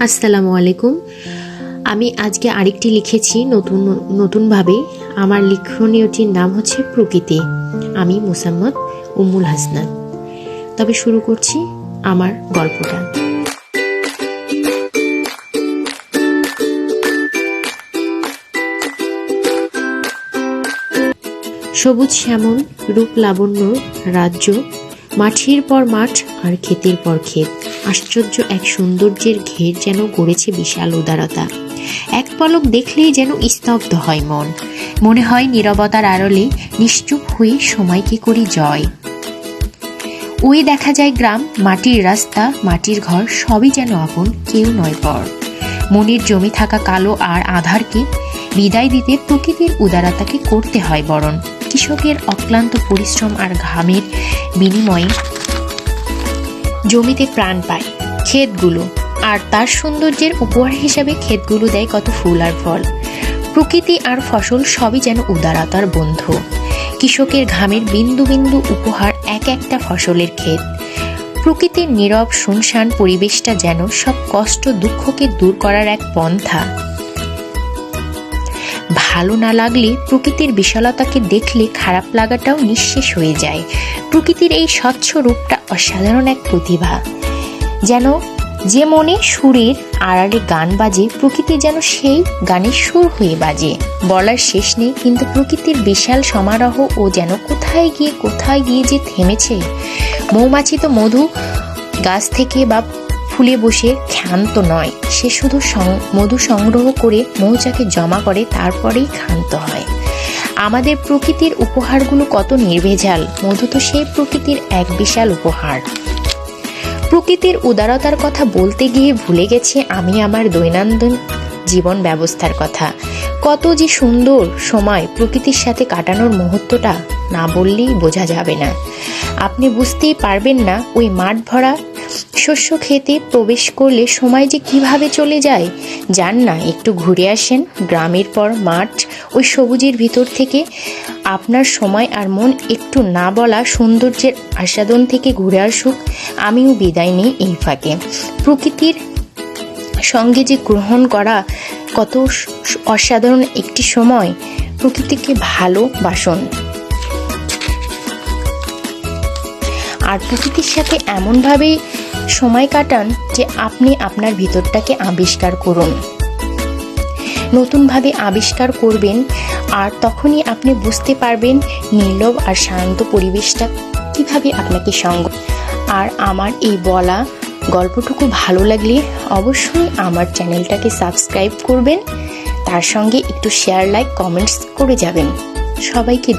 আসসালামু আলাইকুম। আমি আজকে আরেকটি লিখেছি নতুন, নতুনভাবে। আমার লিখনীয়টির নাম হচ্ছে প্রকৃতি। আমি মুসাম্মদ উম্মুল হাসনাত। তবে শুরু করছি আমার গল্পটা। সবুজ শ্যামল, রূপ লাবণ্য, রাজ্য মাঠের পর মাঠ আর ক্ষেতের পর ক্ষেত। আশ্চর্য এক সৌন্দর্যের ঘের যেন গড়েছে বিশাল উদারতা। এক পলক দেখলেই যেন স্তব্ধ হয় মন। মনে হয় নীরবতার আড়লে নিশ্চুপ হয়ে সময়কে করি জয়। ওই দেখা যায় গ্রাম, মাটির রাস্তা, মাটির ঘর সবই যেন আপন, কেউ নয় পর। মনের জমে থাকা কালো আর আধারকে বিদায় দিতে প্রকৃতির উদারতাকে করতে হয় বরণ। কৃষকের অক্লান্ত পরিশ্রম আর ঘামের বিনিময়ে জমিতে প্রাণ পায় ক্ষেতগুলো। আর তার সৌন্দর্যের উপহার হিসাবে ক্ষেতগুলো দেয় কত ফুল আর ফল। প্রকৃতি আর ফসল সবই যেন উদারতার বন্ধু। কৃষকের ঘামের বিন্দু বিন্দু উপহার এক একটা ফসলের ক্ষেত। প্রকৃতির নীরব, শুনশান পরিবেশটা যেন সব কষ্ট দুঃখকে দূর করার এক পন্থা। ভালো না লাগলে প্রকৃতির বিশালতাকে দেখলে খারাপ লাগাটাও নিঃশেষ হয়ে যায়। প্রকৃতির এই স্বচ্ছ রূপটা অসাধারণ এক প্রতিভা। যেন, যে মনে সুরের আড়ালে গান বাজে, প্রকৃতি যেন সেই গানের সুর হয়ে বাজে। বলার শেষ নেই, কিন্তু প্রকৃতির বিশাল সমারোহ ও যেন কোথায় গিয়ে কোথায় গিয়ে যে থেমেছে। মৌমাছি তো মধু গাছ থেকে বা ফুলে বসে ক্ষান্ত নয়। সে শুধু মধু সংগ্রহ করে মৌচাকে জমা করে, তারপরেই ক্ষান্ত হয়। আমাদের প্রকৃতির উপহারগুলো কত নির্ভেজাল। মধু তো সেই প্রকৃতির এক বিশাল উপহার। প্রকৃতির উদারতার কথা বলতে গিয়ে ভুলে গেছি আমি আমার দৈনন্দিন জীবন ব্যবস্থার কথা। কত যে সুন্দর সময় প্রকৃতির সাথে কাটানোর মুহূর্তটা না বললেই বোঝা যাবে না। আপনি বুঝতেই পারবেন না ওই মাঠ ভরা শস্য খেতে প্রবেশ করলে সময় যে কীভাবে চলে যায় যান না। একটু ঘুরে আসেন। গ্রামের পর মাঠ, ওই সবুজের ভিতর থেকে আপনার সময় আর মন একটু না বলা সৌন্দর্যের আস্বাদন থেকে ঘুরে আসুক। আমিও বিদায় নিই এই ফাঁকে। প্রকৃতির সঙ্গে যে গ্রহণ করা কত অসাধারণ একটি সময়। প্রকৃতিকে ভালোবাসুন। আর প্রকৃতির সাথে এমনভাবে সময় কাটান যে আপনি আপনার ভিতরটাকে আবিষ্কার করুন। নতুনভাবে আবিষ্কার করবেন আর তখনই আপনি বুঝতে পারবেন নীরব আর শান্ত পরিবেশটা কীভাবে আপনাকে সঙ্গ আর আমার এই বলা গল্পটুকু ভালো লাগলে অবশ্যই আমার চ্যানেলটাকে সাবস্ক্রাইব করবেন। তার সঙ্গে একটু শেয়ার লাইক কমেন্টস করে যাবেন। সবাইকে